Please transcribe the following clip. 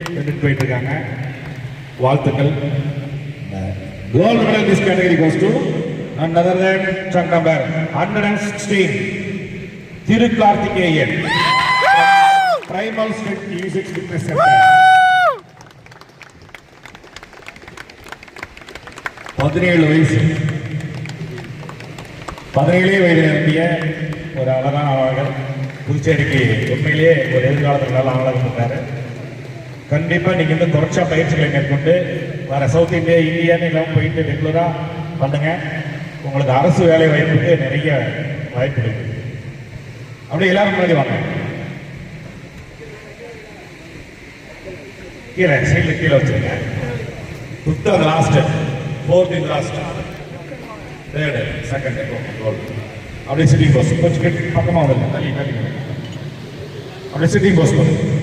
போயிட்டு இருக்காங்க வாழ்த்துக்கள். Gold medal this category goes to and other then truck number Thiru Karthikeyan Primal state music fitness centre பதினேழு வயசு. பதினேழே வயது நிரம்பிய ஒரு அழகான அழகர் புதுச்சேரிக்கு உண்மையிலேயே ஒரு எதிர்காலத்தில் நல்ல அழகாக இருக்காரு கண்டிப்பா நீங்க வந்து தொடர்ச்சியா பயிற்சிகளை மேற்கொண்டு வர சவுத் இந்தியா இந்தியான்னு எல்லாம் போயிட்டு ரெகுலரா பண்ணுங்க. உங்களுக்கு அரசு வேலை வாய்ப்புக்கு நிறைய வாய்ப்பு இருக்கு. அப்படியே எல்லாரும் முன்னாடி வாங்க. கீழே சைடில் கீழே வச்சிருங்க. ஃபிஃப்த் அந்த லாஸ்ட் ஃபோர்த் இந்த லாஸ்ட் தேர்டு செகண்ட் அப்படியே சிட்டிங் போஸ் கொஞ்சம் பக்கமாக வந்து தள்ளி தள்ளி. அப்படியே சிட்டிங் போஸ் பண்ணுங்க